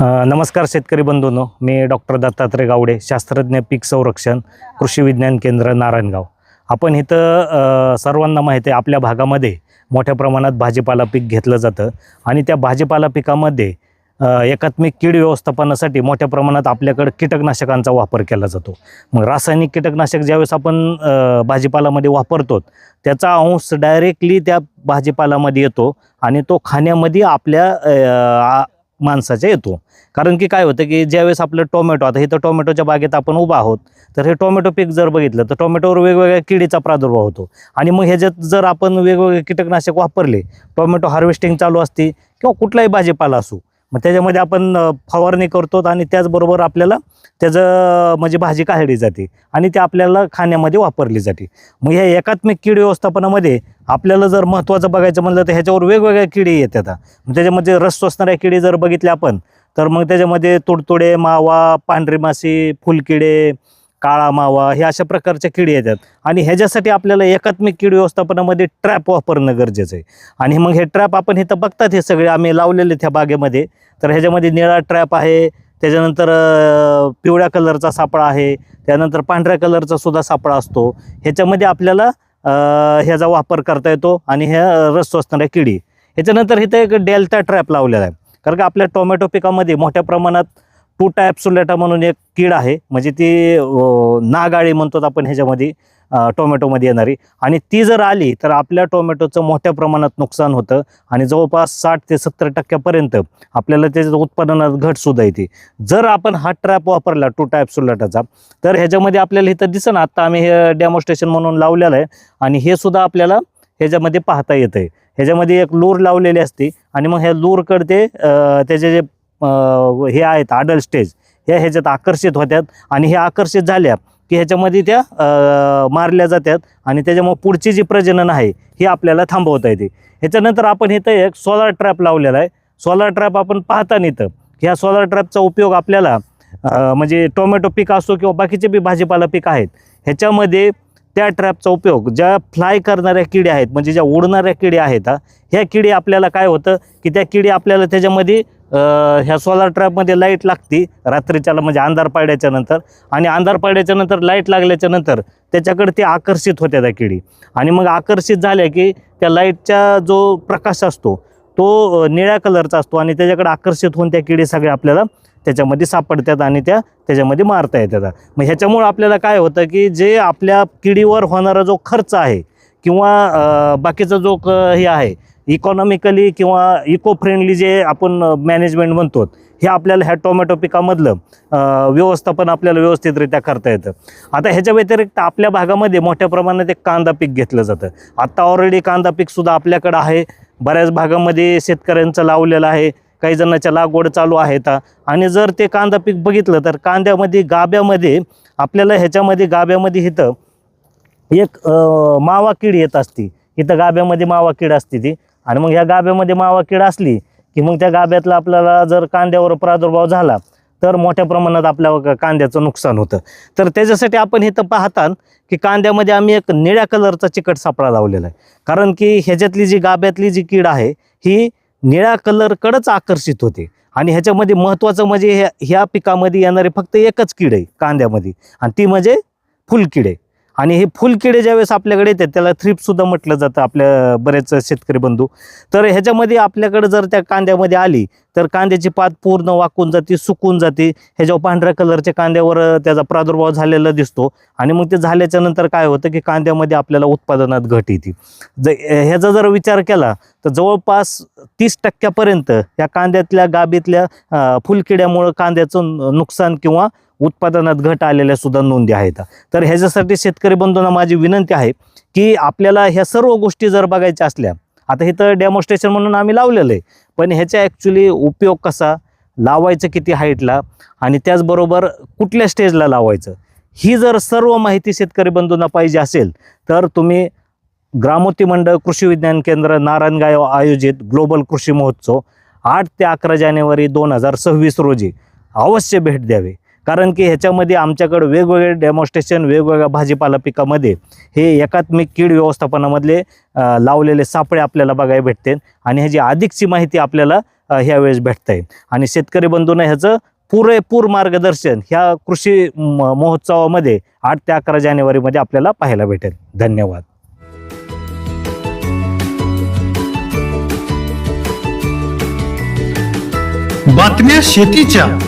नमस्कार शेतकरी बंधूंनो. मी डॉक्टर दत्तात्रय गावडे शास्त्रज्ञ पीक संरक्षण कृषी विज्ञान केंद्र नारायणगाव. आपण इथं सर्वांना माहिती आहे आपल्या भागामध्ये मोठ्या प्रमाणात भाजीपाला पीक घेतलं जातं आणि त्या भाजीपाला पिकामध्ये एकात्मिक कीड व्यवस्थापनासाठी मोठ्या प्रमाणात आपल्याकडं कीटकनाशकांचा वापर केला जातो. मग रासायनिक कीटकनाशक ज्यावेळेस आपण भाजीपालामध्ये वापरतो त्याचा अंश डायरेक्टली त्या भाजीपालामध्ये येतो आणि तो खाण्यामध्ये आपल्या आ- माणसाच्या येतो. कारण की काय होतं की ज्यावेळेस आपलं टोमॅटो आता इथं टोमॅटोच्या बागेत आपण उभा आहोत तर हे टोमॅटो पीक जर बघितलं तर टोमॅटोवर वेगवेगळ्या किडीचा प्रादुर्भाव होतो. आणि मग ह्याच्यात जर आपण वेगवेगळे कीटकनाशक वापरले टोमॅटो हार्वेस्टिंग चालू असते किंवा कुठलाही भाजीपाला असो मग त्याच्यामध्ये आपण फवारणी करतो आणि त्याचबरोबर आपल्याला त्याचं म्हणजे भाजी काढली जाते आणि ते आपल्याला खाण्यामध्ये वापरली जाते. मग ह्या एकात्मिक कीड व्यवस्थापनामध्ये आपल्याला जर महत्त्वाचं बघायचं म्हणलं तर ह्याच्यावर वेगवेगळ्या किडी येतात मग त्याच्यामध्ये रस सोसणाऱ्या किडी जर बघितल्या आपण तर मग त्याच्यामध्ये तुडतुडे मावा पांढरी माशी फुलकिडे काळा मावा हे अशा प्रकारच्या किडी येतात. आणि ह्याच्यासाठी आपल्याला एकात्मिक कीड व्यवस्थापनामध्ये ट्रॅप वापरणं गरजेचं आहे. आणि मग हे ट्रॅप आपण इथं बघतात हे सगळे आम्ही लावलेले त्या बागेमध्ये. तर ह्याच्यामध्ये निळा ट्रॅप आहे त्याच्यानंतर पिवळ्या कलरचा सापळा आहे त्यानंतर पांढऱ्या कलरचा सुद्धा सापळा असतो. ह्याच्यामध्ये आपल्याला ह्याचा वापर करता येतो आणि ह्या रस असणाऱ्या किडी. ह्याच्यानंतर इथं एक डेल्टा ट्रॅप लावलेला आहे. कारण का आपल्या टोमॅटो पिकामध्ये मोठ्या प्रमाणात टूटा ॲप्सुलेटा म्हणून एक कीड आहे. म्हणजे ती नागाळी म्हणतो आपण ह्याच्यामध्ये टोमॅटोमध्ये येणारी. आणि ती जर आली तर आपल्या टोमॅटोचं मोठ्या प्रमाणात नुकसान होतं. आणि जवळपास साठ ते सत्तर टक्क्यापर्यंत आपल्याला त्याच्या उत्पादनात घटसुद्धा येते. जर आपण हा ट्रॅप वापरला टूटा ॲप्सुलेटाचा तर ह्याच्यामध्ये आपल्याला इथं दिसं आत्ता आम्ही हे डेमॉन्स्ट्रेशन म्हणून लावलेलं आहे. आणि हे सुद्धा आपल्याला ह्याच्यामध्ये पाहता येतं आहे ह्याच्यामध्ये एक लूर लावलेली असते. आणि मग ह्या लूरकडे ते त्याचे जे हे आहेत आडल स्टेज ह्या ह्याच्यात आकर्षित होत्यात आणि हे आकर्षित झाल्या की ह्याच्यामध्ये त्या मारल्या जातात आणि त्याच्यामुळे पुढची जी प्रजनन आहे ही आपल्याला थांबवता येते. ह्याच्यानंतर आपण इथं एक सोलार ट्रॅप लावलेला आहे. सोलार ट्रॅप आपण पाहता इथं ह्या सोलार ट्रॅपचा उपयोग आपल्याला म्हणजे टोमॅटो पीक असो किंवा बाकीचे बी भाजीपाला पीक आहेत ह्याच्यामध्ये त्या ट्रॅपचा उपयोग ज्या फ्लाय करणाऱ्या किड्या आहेत म्हणजे ज्या उडणाऱ्या किड्या आहेत ह्या किडी आपल्याला काय होतं की त्या किडी आपल्याला त्याच्यामध्ये ह्या सोलार ट्रॅपमध्ये लाइट लागते. रात्रीच्याला म्हणजे अंधार पाडल्याच्या नंतर. आणि अंधार पाडल्याच्या नंतर लाइट लागल्याच्या नंतर त्याच्याकडे ते आकर्षित होत्या त्या किडी. आणि मग आकर्षित झाल्या की त्या लाईटचा जो प्रकाश असतो तो निळ्या कलरचा असतो. आणि त्याच्याकडे आकर्षित होऊन त्या किडी सगळ्या आपल्याला त्याच्यामध्ये सापडतात आणि त्या त्याच्यामध्ये मारता येतात. मग ह्याच्यामुळं आपल्याला काय होतं की जे आपल्या किडीवर होणारा जो खर्च आहे किंवा बाकीचा जो क हे आहे इकॉनॉमिकली किंवा इको फ्रेंडली जे आपण मॅनेजमेंट म्हणतो हे आपल्याला ह्या टोमॅटो पिकामधलं व्यवस्थापन आपल्याला व्यवस्थितरित्या करता येतं. आता ह्याच्या व्यतिरिक्त आपल्या भागामध्ये मोठ्या प्रमाणात एक कांदा पीक घेतलं जातं. आत्ता ऑलरेडी कांदा पीकसुद्धा आपल्याकडं आहे. बऱ्याच भागामध्ये शेतकऱ्यांचं लावलेलं आहे. काही जणांच्या लागवड चालू आहेत आणि जर ते कांदा पीक बघितलं तर कांद्यामध्ये गाब्यामध्ये आपल्याला ह्याच्यामध्ये गाब्यामध्ये इथं एक मावा कीड येत असती. इथं गाभ्यामध्ये मावा कीड असते ती. आणि मग ह्या गाभ्यामध्ये मावा कीड असली की मग त्या गाभ्यातला आपल्याला जर कांद्यावर प्रादुर्भाव झाला तर मोठ्या प्रमाणात आपल्या कांद्याचं नुकसान होतं. तर त्याच्यासाठी आपण इथं पाहतात की कांद्यामध्ये आम्ही एक निळ्या कलरचा चिकट सापळा लावलेला आहे. कारण की ह्याच्यातली जी गाभ्यातली जी कीड आहे ही निळ्या कलरकडंच आकर्षित होते. आणि ह्याच्यामध्ये महत्त्वाचं म्हणजे ह्या ह्या पिकामध्ये येणारी फक्त एकच कीड आहे कांद्यामध्ये. आणि ती म्हणजे फुलकीड आहे. आणि हे फुलकिडे ज्यावेळेस आपल्याकडे येतात त्याला थ्रिपसुद्धा म्हटलं जातं आपल्या बरेच शेतकरी बंधू. तर ह्याच्यामध्ये आपल्याकडे जर त्या कांद्यामध्ये आली तर कांद्याची पात पूर्ण वाकून जाते सुकून जाते. ह्याच्यावर पांढऱ्या कलरच्या कांद्यावर त्याचा प्रादुर्भाव झालेला दिसतो. आणि मग ते झाल्याच्यानंतर काय होतं की कांद्यामध्ये आपल्याला उत्पादनात घट येते. ज ह्याचा जर विचार केला तर जवळपास तीस टक्क्यापर्यंत या कांद्यातल्या गाबीतल्या फुलकिड्यामुळं कांद्याचं नुकसान किंवा उत्पादनात घट आलेल्या सुद्धा नोंदी आहेत. तर ह्याच्यासाठी शेतकरी बंधूंना माझी विनंती आहे की आपल्याला ह्या सर्व गोष्टी जर बघायच्या असल्या आता हे तर डेमॉन्स्ट्रेशन म्हणून आम्ही लावलेलं आहे पण ह्याचा ॲक्च्युली उपयोग कसा? लावायचं किती हाईटला आणि त्याचबरोबर कुठल्या स्टेजला लावायचं? ही जर सर्व माहिती शेतकरी बंधूंना पाहिजे असेल तर तुम्ही ग्रामोती मंडळ कृषी विज्ञान केंद्र नारायणगाव आयोजित ग्लोबल कृषी महोत्सव आठ ते अकरा जानेवारी दोन हजार सव्वीस रोजी अवश्य भेट द्यावे. कारण की ह्याच्यामध्ये आमच्याकडे वेगवेगळे डेमॉन्स्ट्रेशन वेगवेगळ्या भाजीपाला पिकामध्ये हे एकात्मिक कीड व्यवस्थापनामधले लावलेले सापळे आपल्याला बघायला भेटते. आणि ह्याची अधिकची माहिती आपल्याला ह्यावेळेस भेटता. येईल आणि शेतकरी बंधूंना ह्याचं पुरेपूर मार्गदर्शन ह्या कृषी म- महोत्सवामध्ये आठ ते अकरा जानेवारीमध्ये आपल्याला पाहायला भेटेल. धन्यवाद. बातम्या शेतीच्या.